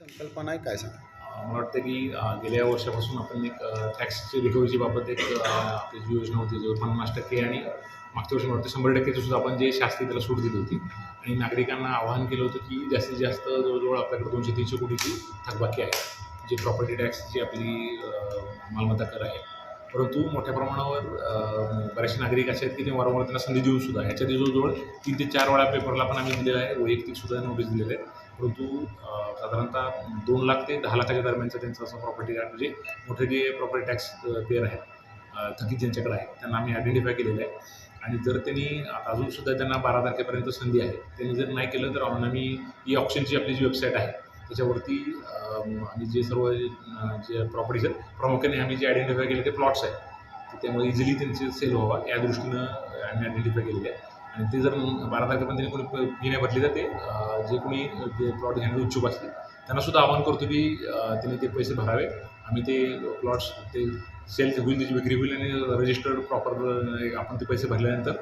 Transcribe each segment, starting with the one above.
संकल्पना आहे काय सांग? मला वाटतं की गेल्या वर्षापासून आपण एक टॅक्सची रिकव्हरीची बाबत एक आपली जी योजना होती जो पन्नास टक्के आणि मागच्या वर्षी वाटतं शंभर टक्केची सुद्धा आपण जे शास्ती त्याला सूट दिली होती. आणि नागरिकांना आवाहन केलं होतं की जास्तीत जास्त जवळजवळ आपल्याकडे दोनशे तीनशे कोटीची थकबाकी आहे. जी प्रॉपर्टी टॅक्सची आपली मालमत्ता कर आहे. परंतु मोठ्या प्रमाणावर बरेचसे नागरिक असे आहेत की ते वारंवार त्यांना संधी देऊन सुद्धा ह्याच्या जवळजवळ तीन ते चार वेळा पेपरला पण आम्ही दिलेलं आहे. वैयक्तिक सुद्धा नोटीस दिलेलं आहे परंतु साधारणतः दोन लाख ते दहा लाखाच्या दरम्यानचं त्यांचं असं प्रॉपर्टी म्हणजे मोठे जे प्रॉपर्टी टॅक्स पेअर आहेत थकीत ज्यांच्याकडे आहे त्यांना आम्ही आयडेंटिफाय केलेलं आहे. आणि जर त्यांनी आता अजूनसुद्धा त्यांना बारा तारखेपर्यंत संधी आहे त्यांनी जर नाही केलं तर आम्ही ई ऑप्शनची आपली जी वेबसाईट आहे त्याच्यावरती आम्ही जे सर्व जे प्रॉपर्टीज आहेत प्रामुख्याने आम्ही जे आयडेंटिफाय केले ते प्लॉट्स आहेत. त्यामुळे इझिली त्यांचे सेल व्हावा या दृष्टीनं आम्ही आयडेंटिफाय केलेले आहे आणि ते जर बारा तारखेपर्यंत कोणी फी नाही भरली तर ते जे कोणी ते प्लॉट घेण्याचे इच्छुक असतील त्यांना सुद्धा आवाहन करतो की त्यांनी ते पैसे भरावे. आम्ही ते प्लॉट्स ते सेल होईल त्याची विक्री होईल आणि रजिस्टर्ड प्रॉपर आपण ते पैसे भरल्यानंतर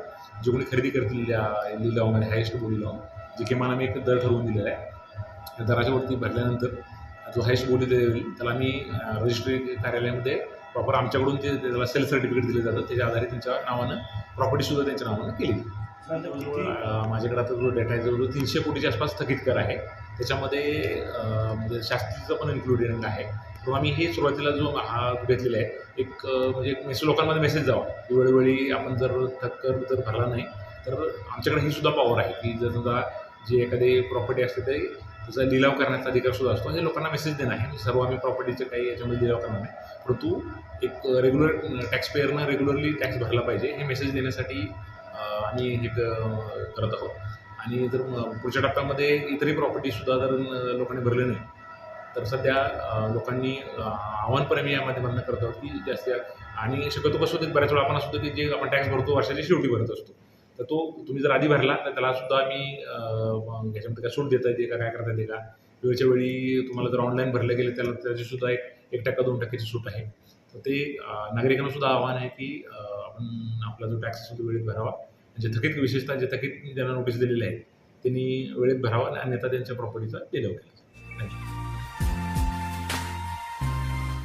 जे कोणी खरेदी करतील या म्हणजे हायेस्ट बोली लावून जे किमान आम्ही एक दर ठरवून दिलेला आहे त्या दराच्या वरती भरल्यानंतर जो हायेस्ट बोली देईल त्याला आम्ही रजिस्ट्री कार्यालयामध्ये प्रॉपर आमच्याकडून ते त्याला सेल सर्टिफिकेट दिले जातं त्याच्या आधारे त्यांच्या नावानं प्रॉपर्टीसुद्धा त्यांच्या नावानं केली माझ्याकडे आता जो डेटा आहे जवळजवळ तीनशे कोटीच्या आसपास स्थगित कर आहे त्याच्यामध्ये म्हणजे शास्त्रीचं पण इन्क्लुडेड आहे. किंवा आम्ही हे सुरुवातीला जो हा घेतलेला आहे एक म्हणजे मेसेज लोकांमध्ये मेसेज जावा की वेळोवेळी आपण जर थक्कर जर भरला नाही तर आमच्याकडे ही सुद्धा पॉवर आहे की जर समजा जे एखादी प्रॉपर्टी असते ते त्याचा लिलाव करण्याचा अधिकार सुद्धा असतो हे लोकांना मेसेज देणं आहे. सर्व आम्ही प्रॉपर्टीचे काही याच्यामध्ये लिलाव करणार नाही. परंतु एक रेग्युलर टॅक्सपेअरनं रेग्युलरली टॅक्स भरला पाहिजे हे मेसेज देण्यासाठी आम्ही हे क- करत आहोत. आणि जर पुढच्या टप्प्यामध्ये इतरही प्रॉपर्टीसुद्धा जर लोकांनी भरले नाही तर सध्या लोकांनी आव्हानपणे आव्हान या माध्यमांना करत आहोत की जास्त आणि शक्यतो कसं होतं बऱ्याच वेळा आपण असतो की जे आपण टॅक्स भरतो वर्षाच्या शेवटी भरत असतो. तर तो तुम्ही जर आधी भरला तर त्यालासुद्धा आम्ही अं, याच्यामध्ये काय सूट देता येते का काय करता येते का? वेळच्या वेळी तुम्हाला जर ऑनलाईन भरलं गेलं त्याला त्याचीसुद्धा एक एक टक्का दोन टक्क्याची सूट आहे. तर ते नागरिकांनासुद्धा आव्हान आहे की आपण आपला जो टॅक्स असतो तो वेळेत भरावा. जे थकीत विशेषतः जे थकीत ज्यांना नोटीस दिलेले आहे त्यांनी वेळेत भरावा आणि अन्यथा त्यांच्या प्रॉपर्टीचा लिलाव केला थँक्यू